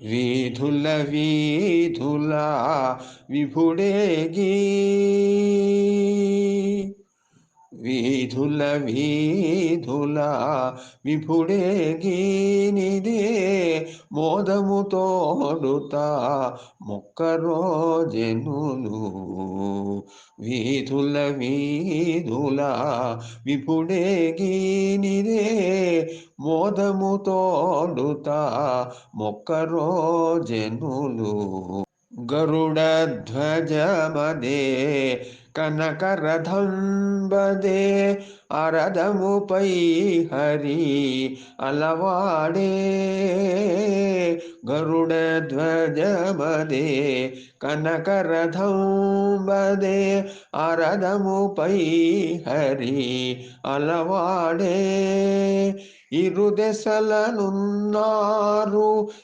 వీధుల వీధుల విభుడేగీ వీధుల వీధుల విభుడేగినిదే మోదము తోడుతా మొక్కరో జనులు వీధుల వీధుల విభుడేగినిదే మోదము తోడుతా మొక్కరో गरुडध्वजमदे कनकरथम्बदे अरदमुपै हरि अलवाडे गरुड़ध्वज बदे कनक रथम बदे अरदमुपै हरि अलवाडे అరదముపై ఇరు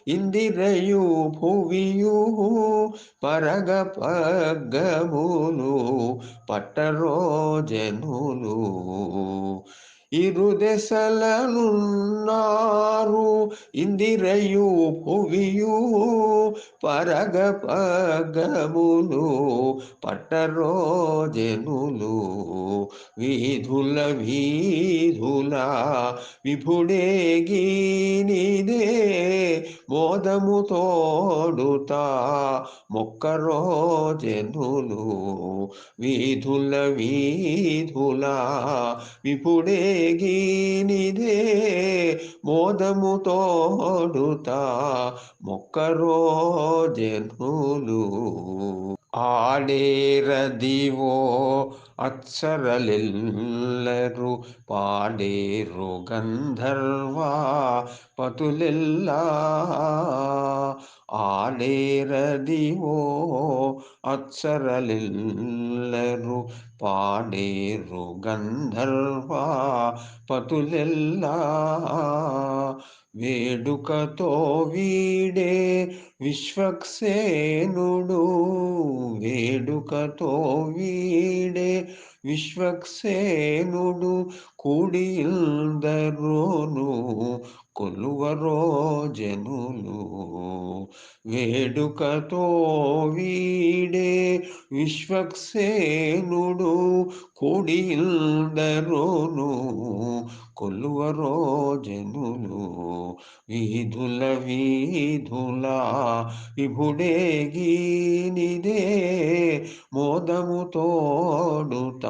ఇందిరయు భువియు పరగ పగ్గములు పట్టరో జనులు ఇరు దశలనున్నారు ఇందిరయు భువియు పరగ పగములు పట్టరో జనులు వీధుల వీధుల విభుడేగినిదే మోదము తోడుతా మొక్కరో జనులు వీధుల వీధుల విపుడేగినిదే మోదము తోడుతా మొక్కరో జనులు ఆడేరదివో అత్సరలెల్లరు పాడేరు గంధర్వా పతులెల్లా. ఆడేరదివో అత్సరలెల్లరు పాడేరు గంధర్వా పతులెల్లా. వేడుకతో వీడే విశ్వక్సేనుడు. వేడుకతో వీడే విశ్వక్సేనుడు. కూడిల్దరోను కొలువరో జనులు. వేడుకతో వీడే విశ్వక్సేనుడు. కూడిల్దరోను కొలువ రోజనులు వీధుల వీధుల విభుడేగినిదే మోదము తోడుత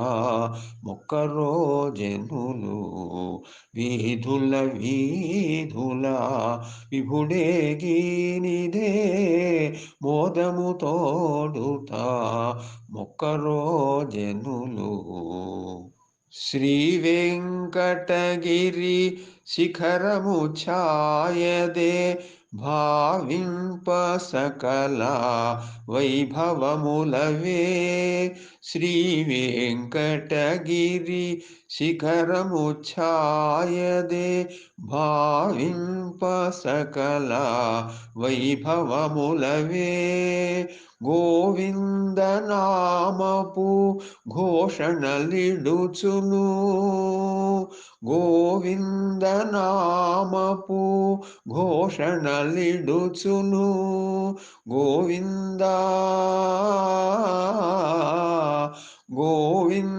మొక్క రోజనులు వీధుల వీధుల విభుడేగినిదే మోదము తోడుత మొక్క రోజనులు శ్రీ వెంకటగిరి శిఖరము ఛాయదే భావింప సకల వైభవములవే శ్రీ వెంకటగిరి శిఖరము ఛాయదే భావింప సకల వైభవములవే గోవిందనామపు ఘోషణలిడుచును. గోవిందనామపు ఘోషణలిడుచును. గోవింద గోవింద